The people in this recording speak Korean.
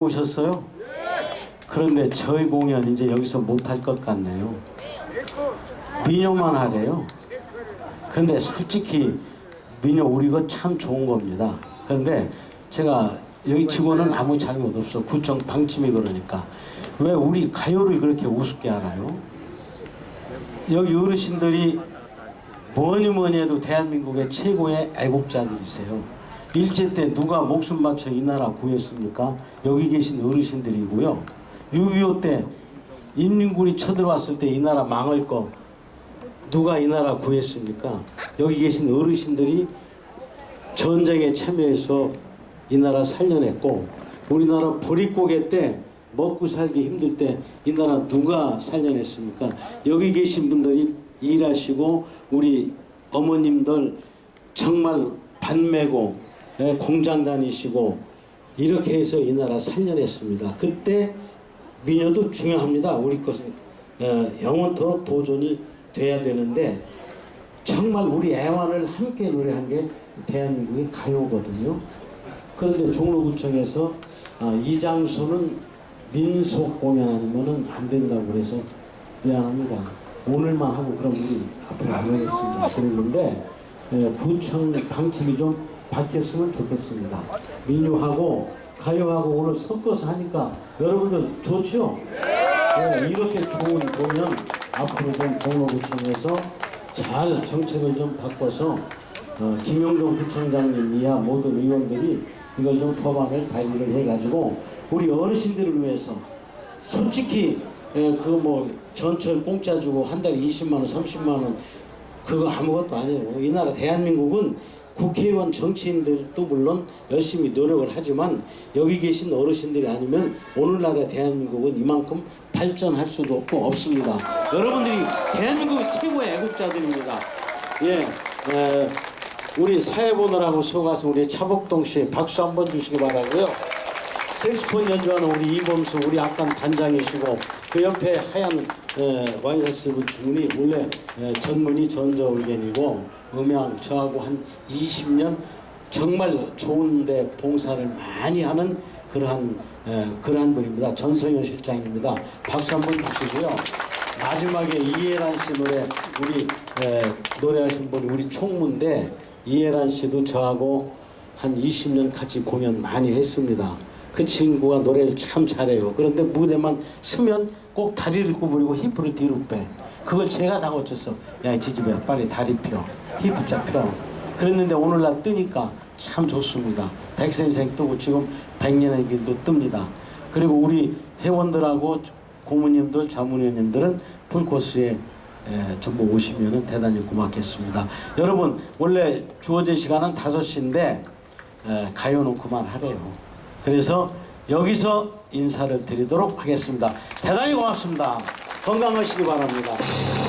오셨어요? 그런데 저희 공연 이제 여기서 못할 것 같네요. 민요만 하래요. 근데 솔직히 민요 우리 거참 좋은 겁니다. 근데 제가 여기 직원은 아무 잘못 없어. 구청 방침이 그러니까. 왜 우리 가요를 그렇게 우습게 알아요? 여기 어르신들이 뭐니 뭐니 해도 대한민국의 최고의 애국자들이세요. 일제 때 누가 목숨 바쳐 이 나라 구했습니까? 여기 계신 어르신들이고요. 6.25 때 인민군이 쳐들어왔을 때 이 나라 망할 거 누가 이 나라 구했습니까? 여기 계신 어르신들이 전쟁에 참여해서 이 나라 살려냈고 우리나라 보릿고개 때 먹고 살기 힘들 때 이 나라 누가 살려냈습니까? 여기 계신 분들이 일하시고 우리 어머님들 정말 반 메고 예, 공장 다니시고 이렇게 해서 이 나라 살려냈습니다. 그때 민요도 중요합니다. 우리 것은 어, 영원토록 보존이 돼야 되는데 정말 우리 애완을 함께 노래한 게 대한민국의 가요거든요. 그런데 종로구청에서 아, 이 장소는 민속 공연 아니면은 안 된다고 그래서 미안합니다. 오늘만 하고 그럼 우리 앞으로 안 하겠습니다. 그랬는데 예, 구청 방침이 좀 바뀌었으면 좋겠습니다. 민요하고 가요하고 오늘 섞어서 하니까 여러분들 좋죠? 네, 이렇게 좋은 공연 앞으로 좀 종로구청에서 잘 정책을 좀 바꿔서 어, 구청장님 이하 모든 의원들이 이걸 좀 법안을 발의를 해가지고 우리 어르신들을 위해서 솔직히 그 뭐 전철 공짜 주고 한 달에 20만 원, 30만 원 그거 아무것도 아니에요. 이 나라 대한민국은 국회의원 정치인들도 물론 열심히 노력을 하지만 여기 계신 어르신들이 아니면 오늘날의 대한민국은 이만큼 발전할 수도 없고 없습니다. 여러분들이 대한민국의 최고의 애국자들입니다. 예, 에, 우리 사회 보느라고 수고하신 우리 차복동 씨 박수 한번 주시기 바라고요. 색스폰 연주하는 우리 이범수 우리 악단 단장이시고 그 옆에 하얀 에, 와이셔츠 분이 원래 에, 전문이 전저울겐이고 음향 저하고 한 20년 정말 좋은데 봉사를 많이 하는 그러한 에, 그러한 분입니다. 전성현 실장입니다. 박수 한번 주시고요. 마지막에 이해란 씨 노래 우리 에, 노래하신 분이 우리 총무인데 이해란 씨도 저하고 한 20년 같이 공연 많이 했습니다. 그 친구가 노래를 참 잘해요. 그런데 무대만 서면 꼭 다리를 구부리고 힙을 뒤로 빼. 그걸 제가 다 고쳤어. 야, 이 지집애 빨리 다리 펴. 힙 잡혀. 그랬는데 오늘날 뜨니까 참 좋습니다. 백선생 뜨고 지금 백년의 길도 뜹니다. 그리고 우리 회원들하고 고모님들, 자문위원님들은 풀코스에 에, 전부 오시면 대단히 고맙겠습니다. 여러분 원래 주어진 시간은 5시인데 가요는 그만하래요. 그래서 여기서 인사를 드리도록 하겠습니다. 대단히 고맙습니다. 건강하시기 바랍니다.